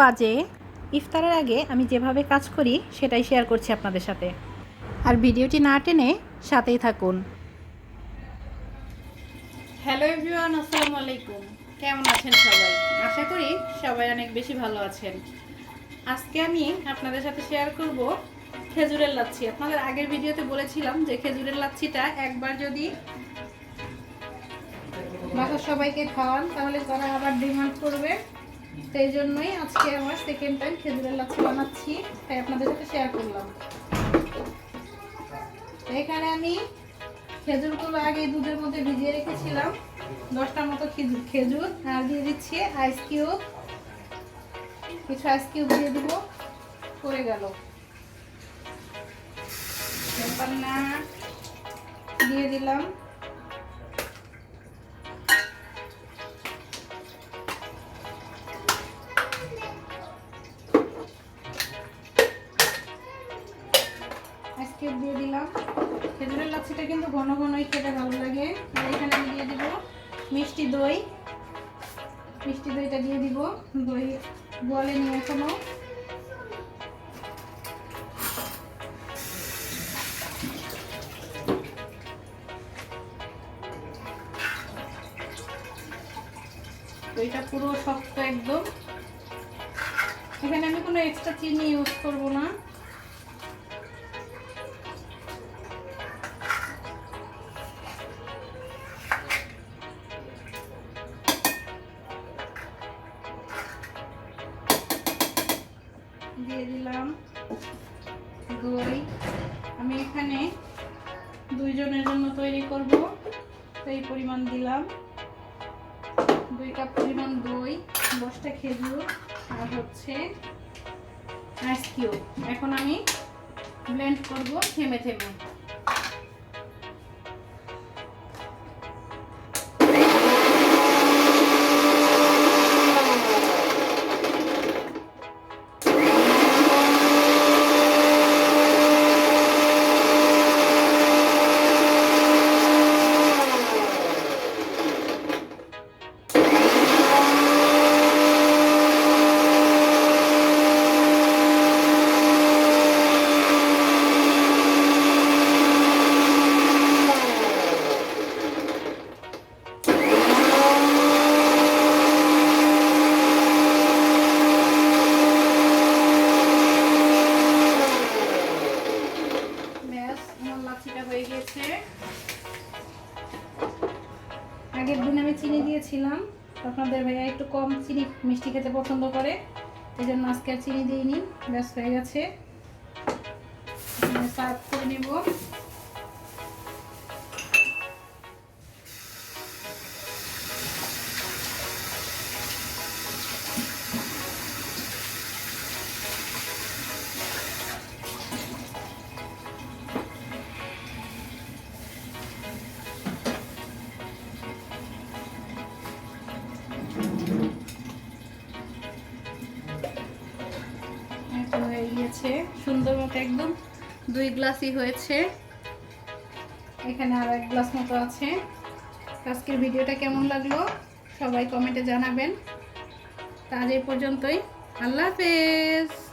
বাজে। ইফতারের আগে আমি যেভাবে কাজ করি, সেটাই শেয়ার করছি আপনাদের সাথে। আর ভিডিওটি না টেনে সাথেই থাকুন। হ্যালো এভরিওয়ান আসসালামু আলাইকুম। কেমন আছেন সবাই? আশা করি সবাই অনেক বেশি ভালো আছেন। আজকে আমি আপনাদের সাথে শেয়ার করব খেজুরের লাচ্ছি। আপনাদের আগের ভিডিওতে বলেছিলাম যে খেজুরের লাচ্ছিটা একবার যদি বাসার সবাইকে খাওয়ান, তাহলে তারা আবার ডিমান্ড করবে। সেই জন্যই আজকে আমার সেকেন্ড টাইম খেজুরের লাচ্ছি বানাচ্ছি, তাই আপনাদের সাথে শেয়ার করলাম। এখানে আমি খেজুরগুলো আগে দুধের মধ্যে ভিজিয়ে রেখেছিলাম, দশটার মতো খেজুর খেজুর, আর দিয়ে দিচ্ছি আইস কিউব কিছু আইস কিউব দিয়ে দিব, পড়ে গেল। না, দিয়ে দিলাম আইসক্রিম দিয়ে দিলাম। খেজুরের লাচ্ছিটা কিন্তু ঘন ঘনই খেতে ভালো লাগে। আর এখানে আমি দিয়ে দিব মিষ্টি দই। মিষ্টি দইটা দিয়ে দিব। দই বলেনি এখনও। দইটা পুরো শক্ত একদম। এখানে আমি কোনো এক্সট্রা চিনি ইউজ করব না। দিয়ে দিলাম দই আমি এখানে দুইজনের জন্য তৈরি করব। সেই পরিমাণ দিলাম। দুই কাপ পরিমাণ দই, দশটা খেজুর, আর হচ্ছে আইস এখন আমি ব্লেন্ড করব থেমে থেমে। লাচ্ছিটা আগের দিন আমি চিনি দিয়েছিলাম। আপনাদের ভাইয়া একটু কম চিনি, মিষ্টি খেতে পছন্দ করে। এই জন্য আজকে আর চিনি দিইনি ব্যাস হয়ে গেছে। সার্ভ করে নেব। মতো একদম দুই গ্লাসই হয়েছে। এখানে আর এক গ্লাস মতো আছে। আজকের ভিডিওটা কেমন লাগল? সবাই কমেন্টে জানাবেন। তা আজ এই পর্যন্তই। আল্লাহ হাফেজ।